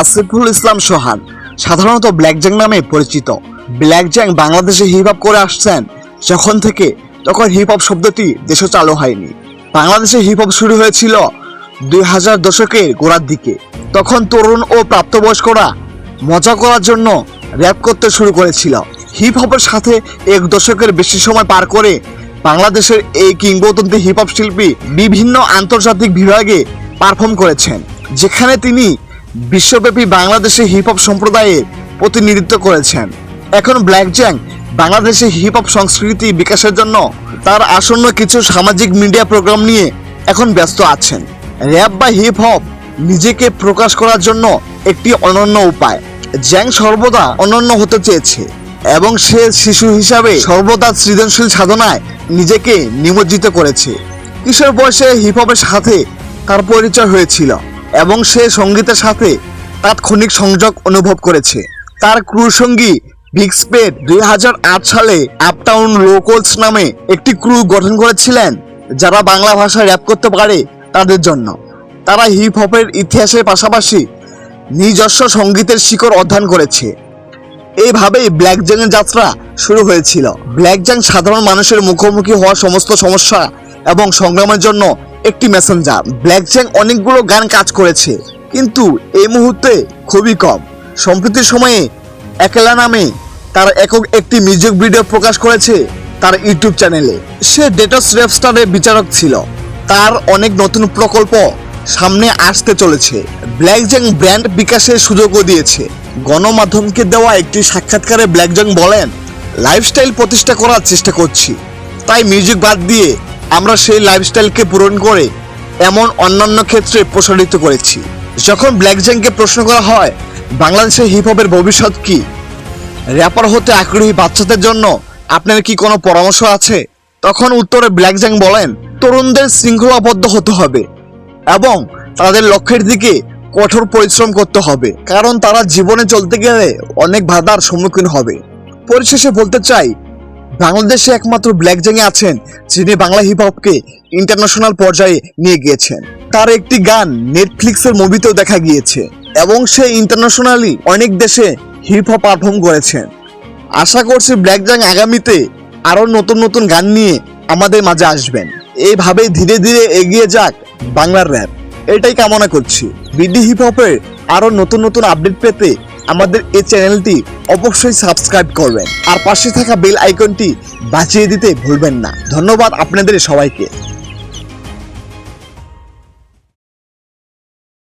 আসিফুল ইসলাম সোহান, সাধারণত ব্ল্যাক জ্যাং নামে পরিচিত। ব্ল্যাক জ্যাং বাংলাদেশে হিপ হপ করে আসছেন যখন থেকে তখন হিপ হপ শব্দটি দেশে চালু হয়নি। বাংলাদেশে হিপ হপ শুরু হয়েছিল দুই হাজার দশকের গোড়ার দিকে। তখন তরুণ ও প্রাপ্তবয়স্করা মজা করার জন্য র্যাপ করতে শুরু করেছিল। হিপ হপের সাথে এক দশকের বেশি সময় পার করে বাংলাদেশের এই কিংবদন্তি হিপ হপ শিল্পী বিভিন্ন আন্তর্জাতিক বিভাগে পারফর্ম করেছেন, যেখানে তিনি বিশ্বব্যাপী বাংলাদেশে হিপ হপ সম্প্রদায়ের প্রতিনিধিত্ব করেছেন। এখন ব্ল্যাক জ্যাং বাংলাদেশে হিপ হপ সংস্কৃতি বিকাশের জন্য তার আসন্ন কিছু সামাজিক মিডিয়া প্রোগ্রাম নিয়ে এখন ব্যস্ত আছেন। র্যাপ বা হিপ হপ নিজেকে প্রকাশ করার জন্য একটি অনন্য উপায়। জ্যাং সর্বদা অনন্য হতে চেয়েছে এবং সে শিশু হিসাবে সর্বদা সৃজনশীল সাধনায় নিজেকে নিমজ্জিত করেছে। কিশোর বয়সে হিপ হপের সাথে তার পরিচয় হয়েছিল। এবং সে সঙ্গীতের সাথে তাৎক্ষণিক সংযোগ অনুভব করেছে। তার ক্রু সঙ্গী ভিক্সপেড দুই সালে আপটাউন লোকলস নামে একটি ক্রু গঠন করেছিলেন, যারা বাংলা ভাষায় র্যাপ করতে পারে তাদের জন্য। তারা হিপ হপের ইতিহাসের পাশাপাশি নিজস্ব সঙ্গীতের শিকড় অধ্যয়ন করেছে। এইভাবেই ব্ল্যাক জ্যাংয়ের যাত্রা শুরু হয়েছিল। ব্ল্যাক জ্যাং সাধারণ মানুষের মুখোমুখি হওয়া সমস্ত সমস্যা এবং সংগ্রামের জন্য একটি মেসেঞ্জার ব্ল্যাক জ্যাং অনেকগুলো গান কাজ করেছে, কিন্তু এই মুহূর্তে খুবই কম। সম্প্রতির সময়ে একলা নামে তার একক একটি মিউজিক ভিডিও প্রকাশ করেছে তার ইউটিউব চ্যানেলে সে ডেটস রেপস্টারের বিচারক ছিল। তার অনেক নতুন প্রকল্প সামনে আসতে চলেছে। ব্ল্যাক জ্যাং ব্র্যান্ড বিকাশের সুযোগও দিয়েছে। গণমাধ্যমকে দেওয়া একটি সাক্ষাৎকারে ব্ল্যাক জ্যাং বলেন লাইফস্টাইল প্রতিষ্ঠা করার চেষ্টা করছি। তাই মিউজিক বাদ দিয়ে আমরা সেই লাইফস্টাইলকে পূরণ করে এমন অন্যান্য ক্ষেত্রে প্রসারিত করেছি। যখন ব্ল্যাক জ্যাংকে প্রশ্ন করা হয় বাংলাদেশের হিপ হপের ভবিষ্যৎ কি? র্যাপার হতে আগ্রহী বাচ্চাদের জন্য আপনার কি কোনো পরামর্শ আছে? তখন উত্তরে ব্ল্যাক জ্যাং বলেন, তরুণদের শৃঙ্খলাবদ্ধ হতে হবে এবং তাদের লক্ষ্যের দিকে কঠোর পরিশ্রম করতে হবে, কারণ তারা জীবনে চলতে গেলে অনেক বাধার সম্মুখীন হবে। পরিশেষে বলতে চাই বাংলাদেশে একমাত্র ব্ল্যাক জ্যাংয়ে আছেন, যিনি বাংলা হিপ হপকে ইন্টারন্যাশনাল পর্যায়ে নিয়ে গিয়েছেন। তার একটি গান নেটফ্লিক্সের মুভিতেও দেখা গিয়েছে এবং সে ইন্টারন্যাশনালি অনেক দেশে হিপ হপ পারফর্ম করেছেন। আশা করছি ব্ল্যাক জ্যাং আগামীতে আরও নতুন নতুন গান নিয়ে আমাদের মাঝে আসবেন। এইভাবেই ধীরে ধীরে এগিয়ে যাক বাংলার র্যাপ এটাই কামনা করছি। বিডি হিপ হপের আরও নতুন নতুন আপডেট পেতে আমাদের এই চ্যানেলটি অবশ্যই সাবস্ক্রাইব করবেন। আর পাশে থাকা বেল আইকনটি বাঁচিয়ে দিতে ভুলবেন না। ধন্যবাদ আপনাদের সবাইকে।